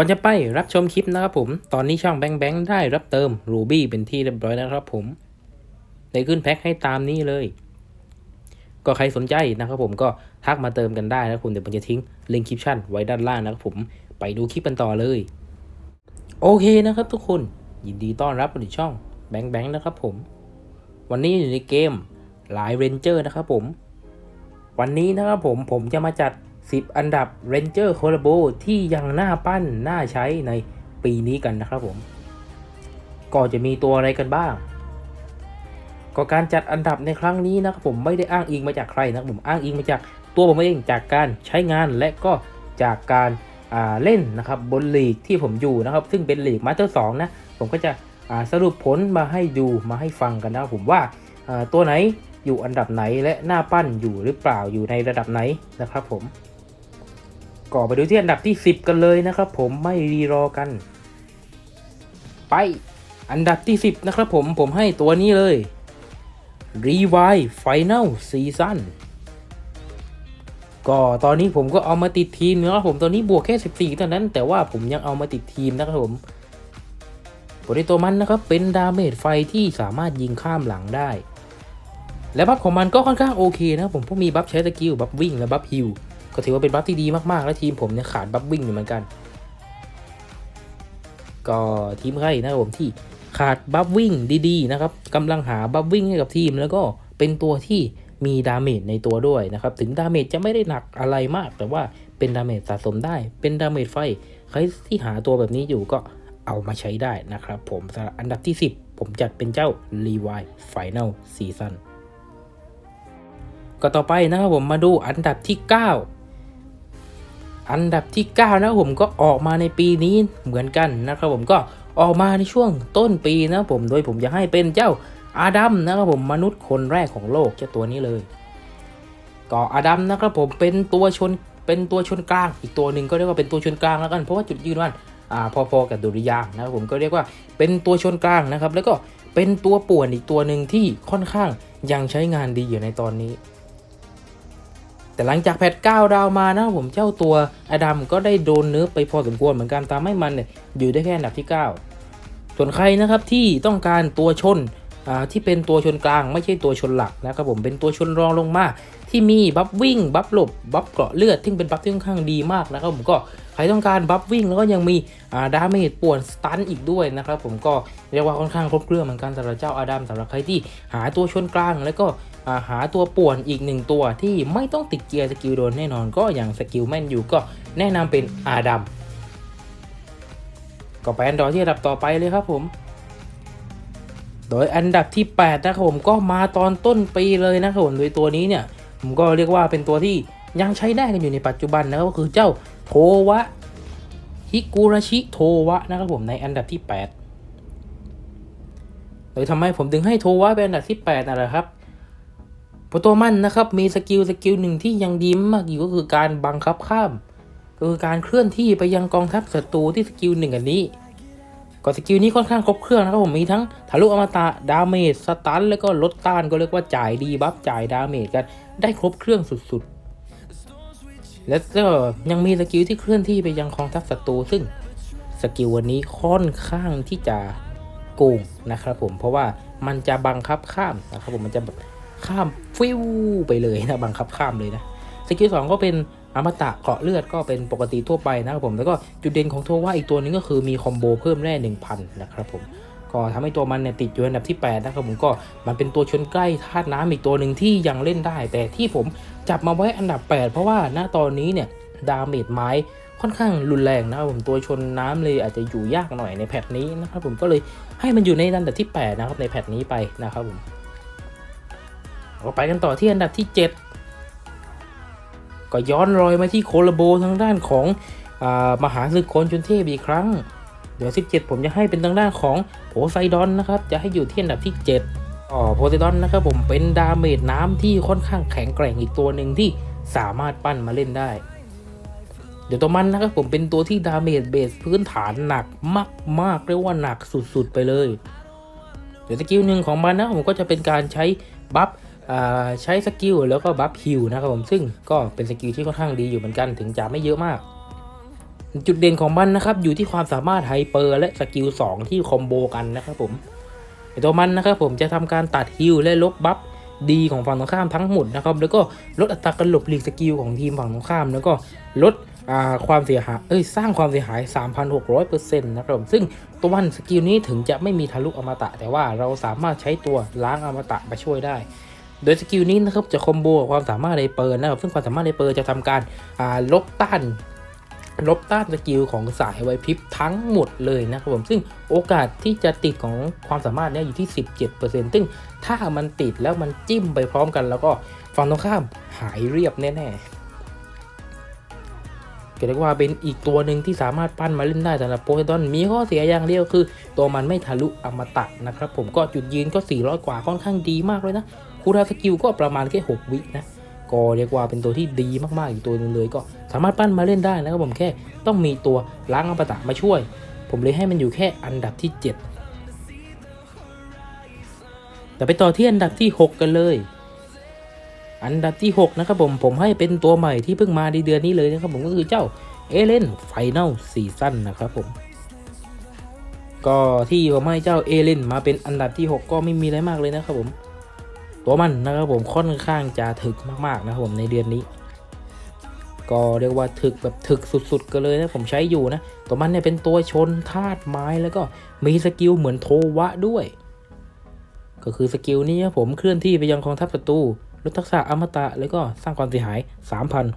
ก่อนจะไปรับชมคลิปนะครับผม ตอนนี้ช่องแบงแบงได้รับเติมรูบี้เป็นที่เรียบร้อยแล้วนะครับผม ได้ขึ้นแพ็คให้ตามนี้เลย ก็ใครสนใจนะครับผมก็ทักมาเติมกันได้นะครับผมเดี๋ยวผมจะทิ้งลิงก์คลิปชั่นไว้ด้านล่างนะครับผม ไปดูคลิปกันต่อเลย โอเคนะครับทุกคน ยินดีต้อนรับสู่ช่องแบงแบงนะครับผม วันนี้อยู่ในเกมหลายเรนเจอร์นะครับผม วันนี้นะครับผมผมจะมาจัด 10 อันดับ Ranger c o l l a b o ที่ยังน่าปั้น น่าใช้ในปีนี้กันนะครับผม ก็จะมีตัวอะไรกันบ้าง ก็การจัดอันดับในครั้งนี้นะครับผมไม่ได้อ้างอิงมาจากใครนะครับผมอ้างอิงมาจากตัวผมเองจากการใช้งานและก็จากการาเล่นนะครับบนลีกที่ผมอยู่นะครับ ซึ่งเป็นลีกมาสเตอร์สนะผมก็จะสรุปผลมาให้ดูมาให้ฟังกันนะครับผมว่าอ่าตัวไหนอยู่อันดับไหนและหน้าปั้นอยู่หรือเปล่าอยู่ในระดับไหนนะครับผม ก็ไปดูที่อันดับที่ 10 กันเลยนะครับ ผมไม่รีรอกัน ไปอันดับที่ 10 นะครับผมผมให้ตัวนี้เลย Revive Final Season ก็ตอนนี้ผมก็เอามาติดทีมนะครับผมตอนนี้บวกแค่ 14เท่านั้น แต่ว่าผมยังเอามาติดทีมนะครับผมบริตัวมันนะครับเป็นดาเมจไฟที่สามารถยิงข้ามหลังได้ และบัฟของมันก็ค่อนข้างโอเคนะผมเพราะมีบัฟใช้สกิลบัฟวิ่งและบัฟฮิล ก็ถือว่าเป็นบัฟที่ดีมากๆ และทีมผมเนี่ยขาดบัฟวิ่งอยู่เหมือนกัน ก็ทีมใครนะครับผมที่ขาดบัฟวิ่งดีๆนะครับกำลังหาบัฟวิ่งให้กับทีม แล้วก็เป็นตัวที่มีดาเมจในตัวด้วยนะครับ ถึงดาเมจจะไม่ได้หนักอะไรมาก แต่ว่าเป็นดาเมจสะสมได้ เป็นดาเมจไฟ ใครที่หาตัวแบบนี้อยู่ก็เอามาใช้ได้นะครับ ผมสำหรับอันดับที่ 10 ผมจัดเป็นเจ้า Levi Final Season ก็ต่อไปนะครับผมมาดูอันดับที่ 9 อันดับที่ 9 นะผมก็ออกมาในปีนี้เหมือนกันนะครับผมก็ออกมาในช่วงต้นปีนะผมโดยผมจะให้เป็นเจ้าอาดัมนะครับผมมนุษย์คนแรกของโลกเจ้าตัวนี้เลยก็อาดัมนะครับผมเป็นตัวชนเป็นตัวชนกลาง อีกตัวหนึ่งก็เรียกว่าเป็นตัวชนกลางแล้วกันเพราะว่าจุดยืนมันอ่าพอๆกับดุริยางนะครับผมก็เรียกว่าเป็นตัวชนกลางนะครับ แล้วก็เป็นตัวป่วนอีกตัวหนึ่งที่ค่อนข้างยังใช้งานดีอยู่ในตอนนี้ แต่หลังจากแพท9ดาวมานะครับผมเจ้าตัวอดัมก็ได้โดนเนื้อไปพอสมควรเหมือนกันตามให้มันเนี่ยอยู่ได้แค่อันดับที่ 9 ส่วนใครนะครับที่ต้องการตัวชนที่เป็นตัวชนกลางไม่ใช่ตัวชนหลักนะครับผมเป็นตัวชนรองลงมา ที่มีบัฟวิ่งบัฟหลบบัฟเกราะเลือดที่งเป็นบัฟที่ค่อนข้างดีมากนะครับผมก็ใครต้องการบัฟวิ่งแล้วก็ยังมีดาเมจป่วนสตันอีกด้วยนะครับผมก็เรียกว่าค่อนข้างครบเครื่องเหมือนกันสำหรับเจ้าอาดัมสำหรับใครที่หาตัวชนกลางแล้วก็ หาตัวป่วนอีกหนึ่งตัวที่ไม่ต้องติดเกียร์สกิลโดนแน่นอนก็อย่างสกิลแม่นอยู่ก็แนะนำเป็นอาดัมก็ไปอันดอที่อันดับต่อไปเลยครับผม โดยอันดับที่ 8 นะครับผมก็มาตอนต้นปีเลยนะครับผมโดยตัวนี้เนี่ย ผมก็เรียกว่าเป็นตัวที่ยังใช้ได้กันอยู่ในปัจจุบันนะครับก็คือเจ้าโทวะฮิกุราชิโทวะนะครับผมในอันดับที่ 8 โดยทำไมผมถึงให้โทวะเป็นอันดับที่8น่ะเหรครับ เพราะตัวมันนะครับมีสกิลสกิลหนึ่งที่ยังดีมากอยู่ก็คือการบังคับข้ามก็คือการเคลื่อนที่ไปยังกองทัพศัตรูที่สกิลหนึ่งอันนี้ก็สกิลนี้ค่อนข้างครบเครื่องนะครับผมมีทั้งทะลุอมตะดาเมจสตันแล้วก็ลดต้านก็เรียกว่าจ่ายดีบัฟจ่ายดาเมจกันได้ครบเครื่องสุดๆ และก็ยังมีสกิลที่เคลื่อนที่ไปยังกองทัพศัตรูซึ่งสกิลวันนี้ค่อนข้างที่จะโกงนะครับผมเพราะว่ามันจะบังคับข้ามนะครับผมมันจะแบบ ข้ามฟิวไปเลยนะบังคับข้ามเลยนะสกิลสองก็เป็นอมตะเกาะเลือดก็เป็นปกติทั่วไปนะครับผมแล้วก็จุดเด่นของโทว่าอีกตัวนึงก็คือมีคอมโบเพิ่มแร่1000 นะครับผมก็ทำให้ตัวมันเนี่ยติดอยู่อันดับที่ 8 นะครับผมก็มันเป็นตัวชนใกล้ธาตุน้ำอีกตัวหนึ่งที่ยังเล่นได้ แต่ที่ผมจับมาไว้อันดับ 8 เพราะว่าณตอนนี้เนี่ยดาเมจไม้ค่อนข้างรุนแรงนะครับผมตัวชนน้ำเลยอาจจะอยู่ยากหน่อยในแพทนี้นะครับผมก็เลยให้มันอยู่ในอันดับที่ 8 นะครับในแพทนี้ไปนะครับผม เราไปกันต่อที่อันดับที่ 7 ก็ย้อนรอยมาที่โคลาโบทางด้านของอมหาศึกโคนชุนเทพอีกครั้ง เดี๋ยว 17 ผมจะให้เป็นทางด้านของโพไซดอนนะครับ จะให้อยู่ที่อันดับที่ 7อ๋อโพไซดอนนะครับผมเป็นดาเมจน้ำที่ค่อนข้างแข็งแกร่งอีกตัวหนึ่งที่สามารถปั้นมาเล่นได้ เดี๋ยวตัวมันนะครับผมเป็นตัวที่ดาเมจเบสพื้นฐานหนักมากๆเรียกว่าหนักสุดๆไปเลย เดี๋ยวสกิลหนึ่งของมันนะผมก็จะเป็นการใช้บัฟ ใช้สกิลแล้วก็บัฟฮิลนะครับผมซึ่งก็เป็นสกิลที่ค่อนข้างดีอยู่เหมือนกันถึงจะไม่เยอะมาก จุดเด่นของมันนะครับอยู่ที่ความสามารถไฮเปอร์และสกิล2ที่คอมโบกันนะครับผมตัวมันนะครับผมจะทำการตัดฮิลและลบบัฟดีของฝั่งตรงข้ามทั้งหมดนะครับแล้วก็ลดอัตราการหลบหลีกสกิลของทีมฝั่งตรงข้าม แล้วก็ลดความเสียหายเอ้ยสร้างความเสียหาย 3,600%นะครับผมซึ่งตัวมันสกิลนี้ถึงจะไม่มีทะลุอมตะ แต่ว่าเราสามารถใช้ตัวล้างอมตะมาช่วยได้ โดยสกิลนี้นะครับจะคอมโบกับความสามารถในเปิร์นะครับซึ่งความสามารถในเปิร์จะทำการลบต้านลบต้านสกิลของสายไวพริบทั้งหมดเลยนะครับผมซึ่งโอกาสที่จะติดของความสามารถเนี้ยอยู่ที่ 17%ซึ่งถ้ามันติดแล้วมันจิ้มไปพร้อมกัน แล้วก็ฝั่งตรงข้ามหายเรียบแน่ๆก็เรียกว่าเป็นอีกตัวหนึ่งที่สามารถปั้นมาเล่นได้สำหรับโปเกดอนมีข้อเสียอย่างเดียวคือ ตัวมันไม่ทะลุอมตะนะครับผมก็จุดยืนก็ 400 กว่าค่อนข้างดีมากเลยนะ คูลดาวสกิลก็ประมาณแค่6วินะก็เรียกว่าเป็นตัวที่ดีมากๆอีกตัวนึงเลย ก็สามารถปั้นมาเล่นได้นะครับผมแค่ต้องมีตัวล้างอมตะมาช่วย ผมเลยให้มันอยู่แค่อันดับที่ 7 แต่ไปต่อที่อันดับที่ 6 กันเลย อันดับที่ 6 นะครับผมผมให้เป็นตัวใหม่ที่เพิ่งมาในเดือนนี้เลยนะครับผมก็คือเจ้าเอเลนไฟแนลซีซั่นนะครับผมก็ที่ผมให้เจ้าเอเลนมาเป็นอันดับที่ 6 ก็ไม่มีอะไรมากเลยนะครับผม ตัวมันนะครับผมค่อนข้างจะถึกมากๆนะครับผมในเดือนนี้ ก็เรียกว่าถึกแบบถึกสุดๆกันเลยนะผมใช้อยู่นะ ตัวมันเนี่ยเป็นตัวชนธาตุไม้แล้วก็มีสกิลเหมือนโทวะด้วย ก็คือสกิลนี้ครับผมเคลื่อนที่ไปยังกองทัพศัตรูลดทักษะอมตะแล้วก็สร้างความเสียหาย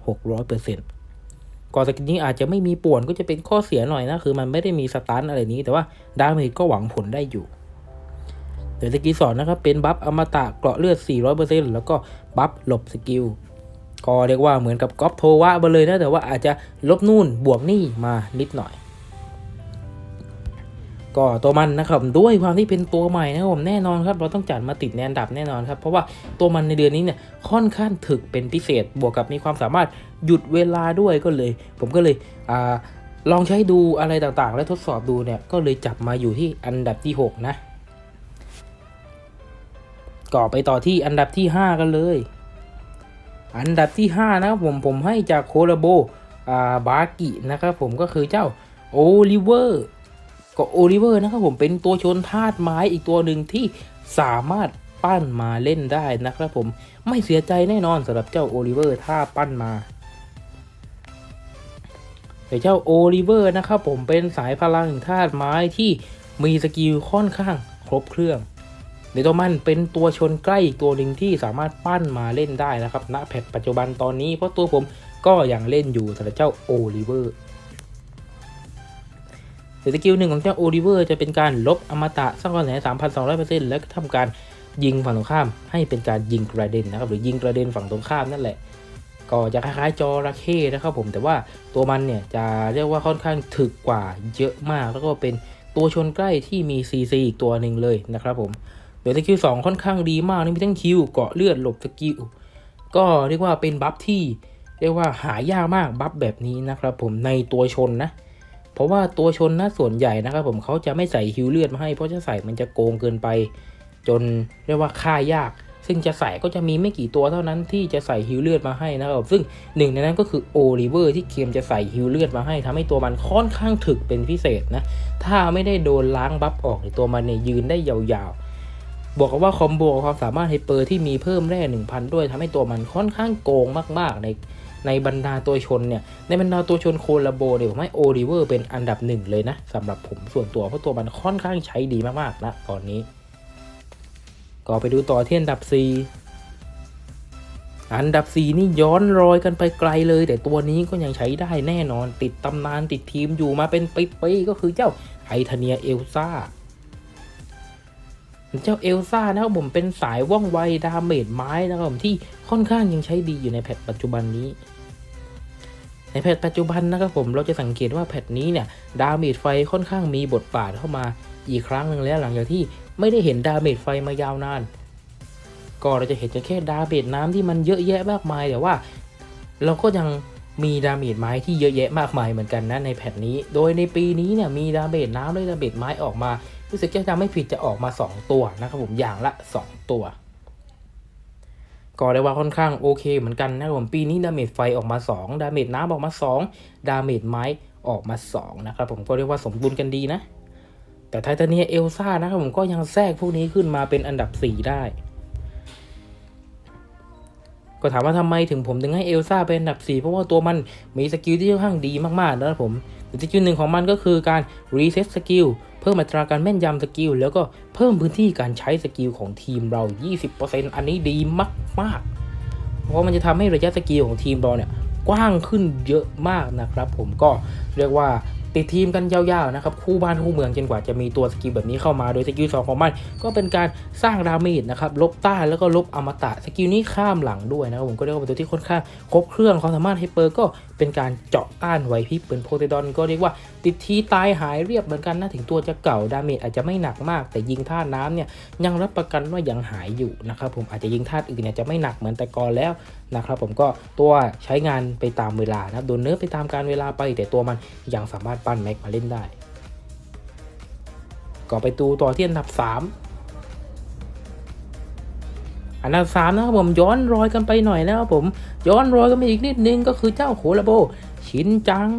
3,600%ก่อนสกิลนี้อาจจะไม่มีป่วนก็จะเป็นข้อเสียหน่อยนะ คือมันไม่ได้มีสตันอะไรนี้ แต่ว่าดาเมจก็หวังผลได้อยู่ เดี๋ยวสกิลสอนนะครับเป็นบัฟอมตะเกราะเลือด 400%แล้วก็บัฟหลบสกิลก็เรียกว่าเหมือนกับก๊อปโทวะไปเลยนะ แต่ว่าอาจจะลบนู่นบวกนี่มานิดหน่อย ก็ตัวมันนะครับด้วยความที่เป็นตัวใหม่นะครับผมแน่นอนครับ เราต้องจัดมาติดในอันดับแน่นอนครับ เพราะว่าตัวมันในเดือนนี้เนี่ยค่อนข้างถึกเป็นพิเศษบวกกับมีความสามารถหยุดเวลาด้วยก็เลย ผมก็เลยอ่าลองใช้ดูอะไรต่างๆ และทดสอบดูเนี่ยก็เลยจับมาอยู่ที่อันดับที่ 6 นะ ก็ไปต่อที่อันดับที่ 5 กันเลย อันดับที่ 5 นะครับผมผมให้จากโคลาโบอ่าบากินะครับผมก็คือเจ้าโอลิเวอร์ก็โอลิเวอร์นะครับผมเป็นตัวชนธาตุไม้อีกตัวหนึ่งที่สามารถปั้นมาเล่นได้นะครับผมไม่เสียใจแน่นอนสำหรับเจ้าโอลิเวอร์ถ้าปั้นมาแต่เจ้าโอลิเวอร์นะครับผมเป็นสายพลังธาตุไม้ที่มีสกิลค่อนข้างครบเครื่อง เดยวตัวมันเป็นตัวชนใกล้อีกตัวหนึ่งที่สามารถปั้นมาเล่นได้นะครับณแพทปัจจุบันตอนนี้เพราะตัวผมก็ยังเล่นอยู่สำหรับเจ้าโอลิเวอร์สกิลหนึ่งของเจ้าโอลิเวอร์จะเป็นการลบอมตะสร้างความเสียหาย3,200%และทำการยิงฝั่งตรงข้ามให้เป็นการยิงกระเด็นนะครับหรือยิงกระเด็นฝั่งตรงข้ามนั่นแหละ ก็จะคล้ายๆจอระเข้นะครับผมแต่ว่าตัวมันเนี่ยจะเรียกว่าค่อนข้างถึกกว่าเยอะมาก แล้วก็เป็นตัวชนใกล้ที่มี CC อีกตัวหนึ่งเลยนะครับผม โดยสกิลสองค่อนข้างดีมากนี่มีทั้งคิวเกาะเลือดหลบสกิลก็เรียกว่าเป็นบัฟที่เรียกว่าหายากมากบัฟแบบนี้นะครับผมในตัวชนนะ เพราะว่าตัวชนนะส่วนใหญ่นะครับผมเขาจะไม่ใส่ฮิวเลือดมาให้เพราะจะใส่มันจะโกงเกินไป จนเรียกว่าค่ายาก ซึ่งจะใส่ก็จะมีไม่กี่ตัวเท่านั้นที่จะใส่ฮิวเลือดมาให้นะครับซึ่งหนึ่งในนั้นก็คือโอลิเวอร์ที่เคมจะใส่ฮิวเลือดมาให้ทำให้ตัวมันค่อนข้างถึกเป็นพิเศษนะถ้าไม่ได้โดนล้างบัฟออกในตัวมันเนี่ยยืนได้ยาวๆ บวกกับว่าคอมโบกับความสามารถไฮเปอร์ที่มีเพิ่มแร่1,000 ด้วยทำให้ตัวมันค่อนข้างโกงมาก ๆ ในในบรรดาตัวชนเนี่ย ในบรรดาตัวชนโคลาโบเนี่ยผมให้โอลิเวอร์เป็นอันดับหนึ่งเลยนะสำหรับผมส่วนตัวเพราะตัวมันค่อนข้างใช้ดีมากๆนะตอนนี้ ก็ไปดูต่อที่อันดับ 4อันดับ 4 นี่ย้อนรอยกันไปไกลเลย แต่ตัวนี้ก็ยังใช้ได้แน่นอนติดตำนานติดทีมอยู่มาเป็นปีๆก็คือเจ้าไทเทเนียเอลซ่า เจ้าเอลซ่านะครับผมเป็นสายว่องไวดาเมจไม้นะครับผมที่ค่อนข้างยังใช้ดีอยู่ในแพทปัจจุบันนี้ ในแพทปัจจุบันนะครับผมเราจะสังเกตว่าแพทนี้เนี่ยดาเมจไฟค่อนข้างมีบทบาทเข้ามาอีกครั้งหนึ่งแล้วหลังจากที่ไม่ได้เห็นดาเมจไฟมายาวนานก็เราจะเห็นแค่ดาเมจน้ำที่มันเยอะแยะมากมายแต่ว่า เราก็ยังมีดาเมจไม้ที่เยอะแยะมากมายเหมือนกันนะในแพทนี้ โดยในปีนี้เนี่ยมีดาเมจน้ำและดาเมจไม้ออกมา รู้สึกจะจำไม่ผิดจะออกมา 2 ตัวนะครับผมอย่างละ 2 ตัว ก็ได้ว่าค่อนข้างโอเคเหมือนกันนะครับผมปีนี้ดาเมจไฟออกมา 2 ดาเมจน้ำออกมา 2 ดาเมจไม้ออกมา 2 นะครับผมก็เรียกว่าสมดุลกันดีนะ แต่ไทเทเนียเอลซ่านะครับผมก็ยังแทรกพวกนี้ขึ้นมาเป็นอันดับ 4 ได้ก็ถามว่าทำไมถึงผมถึงให้เอลซ่าเป็นอันดับ 4 เพราะว่าตัวมันมีสกิลที่ค่อนข้างดีมากๆนะครับผมสกิลหนึ่งของมันก็คือการรีเซ็ตสกิล เพิ่มอัตราการแม่นยำสกิลแล้วก็เพิ่มพื้นที่การใช้สกิลของทีมเรา 20%อันนี้ดีมากๆ เพราะมันจะทำให้ระยะสกิลของทีมเราเนี่ยกว้างขึ้นเยอะมากนะครับ ผมก็เรียกว่า ติดทีมกันยาวๆนะครับคู่บ้านคู่เมืองจนกว่าจะมีตัวสกิลแบบนี้เข้ามาโดยสกิลสองของมันก็เป็นการสร้างดาเมจนะครับลบต้านแล้วก็ลบอมตะสกิลนี้ข้ามหลังด้วยนะครับผมก็เรียกว่าเป็นตัวที่ค่อนข้างครบเครื่องความสามารถไฮเปอร์ก็เป็นการเจาะต้านไวพิบเป็นโพไซดอนก็เรียกว่าติดทีตายหายเรียบเหมือนกันนะถึงตัวจะเก่าดาเมจอาจจะไม่หนักมาก แต่ยิงท่าน้ำเนี่ยยังรับประกันว่ายังหายอยู่นะครับผมอาจจะยิงท่าอื่นเนี่ยจะไม่หนักเหมือนแต่ก่อนแล้วนะครับผมก็ตัวใช้งานไปตามเวลานะครับโดนเนื้อไปตามการเวลาไป แต่ตัวมันยังสามารถปั้นแม็กมาเล่นได้ก็ไปดูต่อที่อันดับ 3อันดับสามนะครับผมย้อนรอยกันไปหน่อยนะครับผมย้อนรอยกันไปอีกนิดนึงก็คือเจ้าโคราโบ ชินจัง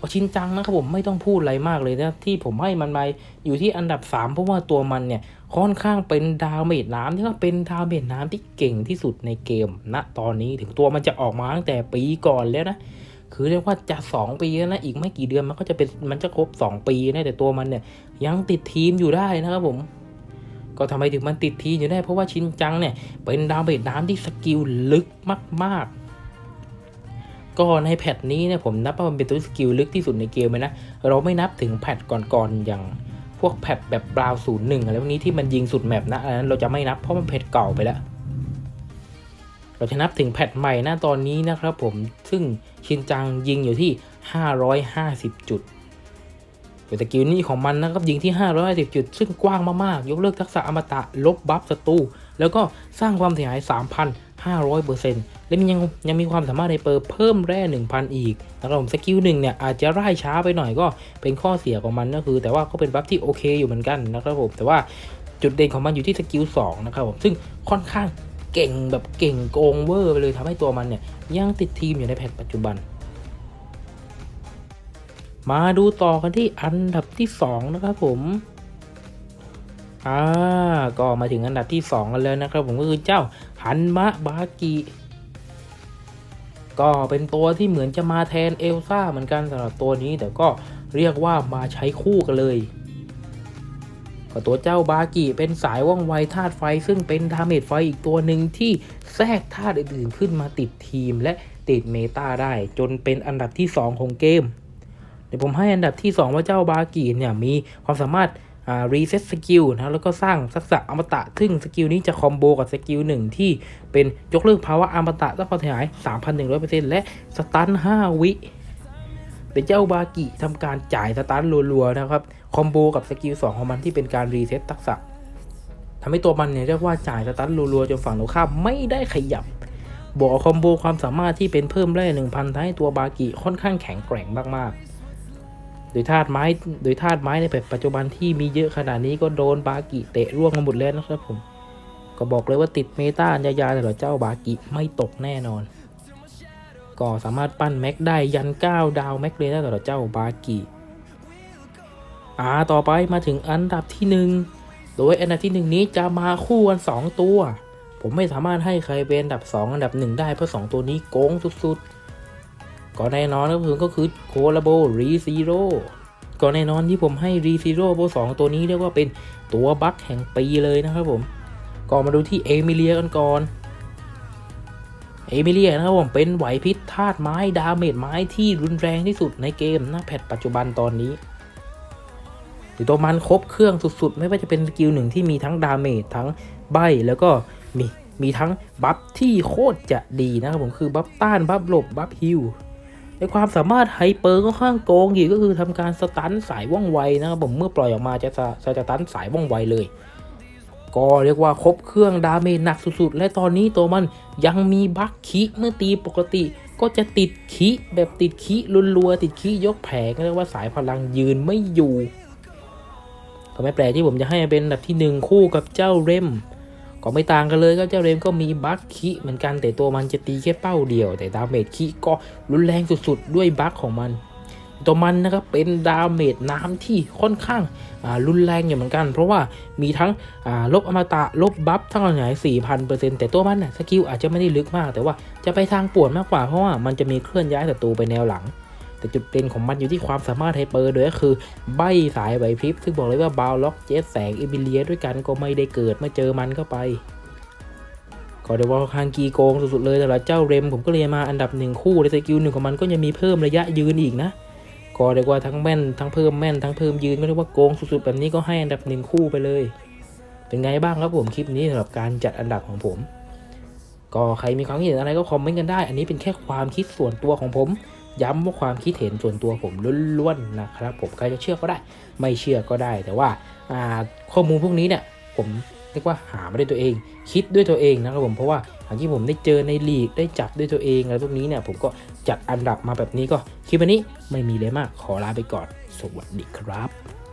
ก็ชินจังนะครับผมไม่ต้องพูดอะไรมากเลยนะที่ผมให้มันมาอยู่ที่อันดับ 3 เพราะว่าตัวมันเนี่ย ค่อนข้างเป็นดาวเมจน้ำที่ว่าเป็นดาวเมจน้ำที่เก่งที่สุดในเกมณตอนนี้ถึงตัวมันจะออกมาตั้งแต่ปีก่อนแล้วนะคือเรียกว่าจะ 2 ปีแล้วนะอีกไม่กี่เดือนมันก็จะเป็นมันจะครบ 2 ปีนะแต่ตัวมันเนี่ยยังติดทีมอยู่ได้นะครับผม ก็ทำไมถึงมันติดทีมอยู่ได้ เพราะว่าชินจังเนี่ยเป็นดาวเบดน้ำที่สกิลลึกมาก ๆ ก็ในแพทนี้เนี่ยผมนับว่ามันเป็นตัวสกิลลึกที่สุดในเกมเลยนะ เราไม่นับถึงแพทก่อนๆอย่าง วกแพทแบบบราวศูนย์หนึ่งอะไรพวกนี้ที่มันยิงสุดแมปนะอันนั้นเราจะไม่นับเพราะมันแพทเก่าไปแล้ว เราจะนับถึงแพทใหม่นะตอนนี้นะครับผมซึ่งชินจังยิงอยู่ที่ 550 จุดสกิลนี้ของมันนะครับยิงที่ 550 จุด ซึ่งกว้างมากๆ ยกเลิกทักษะอมตะ ลบบัฟศัตรูแล้วก็สร้างความเสียหาย 3,500%และมันยังยังมีความสามารถในเปิดเพิ่มแร่ 1,000 อีกนะครับผมสกิลหนึ่งเนี่ยอาจจะร่ายช้าไปหน่อยก็เป็นข้อเสียของมันก็คือ แต่ว่าก็เป็นบัฟที่โอเคอยู่เหมือนกันนะครับผมแต่ว่าจุดเด่นของมันอยู่ที่สกิล2นะครับผมซึ่งค่อนข้างเก่งแบบเก่งโกงเวอร์ไปเลยทำให้ตัวมันเนี่ยยังติดทีมอยู่ในแพทปัจจุบัน มาดูต่อกันที่อันดับที่ 2 นะครับผมอ่าก็มาถึงอันดับที่ 2 กันแล้วนะครับผมก็คือเจ้าฮันมะบากิ ก็เป็นตัวที่เหมือนจะมาแทนเอลซ่าเหมือนกันสำหรับตัวนี้ แต่ก็เรียกว่ามาใช้คู่กันเลยก็ตัวเจ้าบากิเป็นสายว่องไวธาตุไฟ ซึ่งเป็นดาเมจไฟอีกตัวหนึ่งที่แทรกธาตุอื่นๆขึ้นมาติดทีมและติดเมตาได้ จนเป็นอันดับที่ 2 ของเกม เดี๋ยวผมให้อันดับที่ 2 ว่าเจ้าบากิเนี่ยมีความสามารถ รีเซ็ตสกิลนะแล้วก็สร้างทักษะอมตะ ซึ่งสกิลนี้จะคอมโบกับสกิลหนึ่งที่เป็นยกเลิกภาวะอมตะต้องความเสียหาย 3,100%และสตัน 5 วิเป็นเจ้าบากิทำการจ่ายสตันรัวๆนะครับ คอมโบกับสกิล2ของมันที่เป็นการรีเซ็ตทักษะทำให้ตัวมันเนี่ยเรียกว่าจ่ายสตันรัวๆจนฝั่งตรงข้ามไม่ได้ขยับบวกคอมโบความสามารถที่เป็นเพิ่มแร่1,000ทำให้ตัวบากิค่อนข้างแข็งแกร่งมากๆ โดยธาตุไม้โดยธาตุไม้ในแบบปัจจุบันที่มีเยอะขนาดนี้ก็โดนบากิเตะร่วงมาหมดแล้วนะครับผม ก็บอกเลยว่าติดเมตายาวๆแต่ละเจ้าบากิไม่ตกแน่นอน ก็สามารถปั้นแม็กได้ยัน 9 ดาวแม็กเลยนะแต่ละเจ้าบากิอ่าต่อไปมาถึงอันดับที่หนึ่งโดยอันดับที่หนึ่งนี้จะมาคู่กัน2ตัว ผมไม่สามารถให้ใครเป็นอันดับ 2 อันดับ 1 ได้เพราะ2ตัวนี้โกงสุดๆ ก็แน่นอนก็คือก็คือโคลาโบรีซีโร่ก็แน่นอนที่ผมให้รีซีโร่โบสองตัวนี้เรียกว่าเป็นตัวบัคแห่งปีเลยนะครับผมก็มาดูที่เอมิเลียกันก่อนเอมิเลียนะครับผมเป็นไหวพิษธาตุไม้ดาเมจไม้ที่รุนแรงที่สุดในเกมหน้าแพทปัจจุบันตอนนี้หรือตัวมันครบเครื่องสุดๆ ไม่ว่าจะเป็นสกิลหนึ่งที่มีทั้งดาเมจทั้งใบแล้วก็มีมีทั้งบัฟที่โคตรจะดีนะครับผมคือบัฟต้านบัฟหลบบัฟฮิล ในความสามารถไฮเปอร์ก็ข้างโกงอีกก็คือทำการสตันสายว่องไวนะครับผมเมื่อปล่อยออกมาจะจะจะสตันสายว่องไวเลย ก็เรียกว่าครบเครื่องดาเมจหนักสุดๆ และตอนนี้ตัวมันยังมีบัคคิเมื่อตีปกติ ก็จะติดคิแบบติดคิรัวๆติดคิยกแผงเรียกว่าสายพลังยืนไม่อยู่ก็ไม่แปลกที่ผมจะให้เป็นอันดับที่หนึ่งคู่กับเจ้าเรม ก็ไม่ต่างกันเลยก็เจ้าเรมก็มีบัคคิเหมือนกันแต่ตัวมันจะตีแค่เป้าเดียว แต่ดาเมจคิก็รุนแรงสุดๆ ด้วยบัคของมัน ตัวมันนะครับเป็นดาเมจน้ำที่ค่อนข้างรุนแรงอยู่เหมือนกัน เพราะว่ามีทั้งลบอมตะลบบัฟทั้งหลายสี่พันเปอร์เซ็นต์แต่ตัวมันน่ะสกิลอาจจะไม่ได้ลึกมาก แต่ว่าจะไปทางป่วนมากกว่าเพราะว่ามันจะมีเคลื่อนย้ายศัตรูไปแนวหลัง แต่จุดเด่นของมันอยู่ที่ความสามารถไฮเปอร์โดยก็คือใบสายไหวพริบ ซึ่งบอกเลยว่าบาวล็อกเจสแสงอิบิเลียด้วยกันก็ไม่ได้เกิดเมื่อเจอมันเข้าไปก็เดี๋ยวว่าคางกีโกงสุดๆเลยแต่ละเจ้าเรมผมก็เลยมาอันดับหนึ่งคู่ในสกิลหนึ่งของมันก็ยังมีเพิ่มระยะยืนอีกนะก็เรียกว่าทั้งแม่นทั้งเพิ่มแม่นทั้งเพิ่มยืนก็เรียกว่าโกงสุดๆแบบนี้ก็ให้อันดับหนึ่งคู่ไปเลย เป็นไงบ้างครับผมคลิปนี้สำหรับการจัดอันดับของผม ก็ใครมีความคิดเห็นอะไรก็คอมเมนต์กันได้ อันนี้เป็นแค่ความคิดส่วนตัวของผม ย้ำว่าความคิดเห็นส่วนตัวผมล้วนๆนะครับ ผมใครจะเชื่อก็ได้ ไม่เชื่อก็ได้ แต่ว่าข้อมูลพวกนี้เนี่ยผมเรียกว่าหามาด้วยตัวเอง คิดด้วยตัวเองนะครับผมเพราะว่าหางที่ผมได้เจอในลีกได้จับด้วยตัวเองอะไรพวกนี้เนี่ยผมก็จัดอันดับมาแบบนี้ก็คลิปวันนี้ไม่มีเลยมากขอลาไปก่อน สวัสดีครับ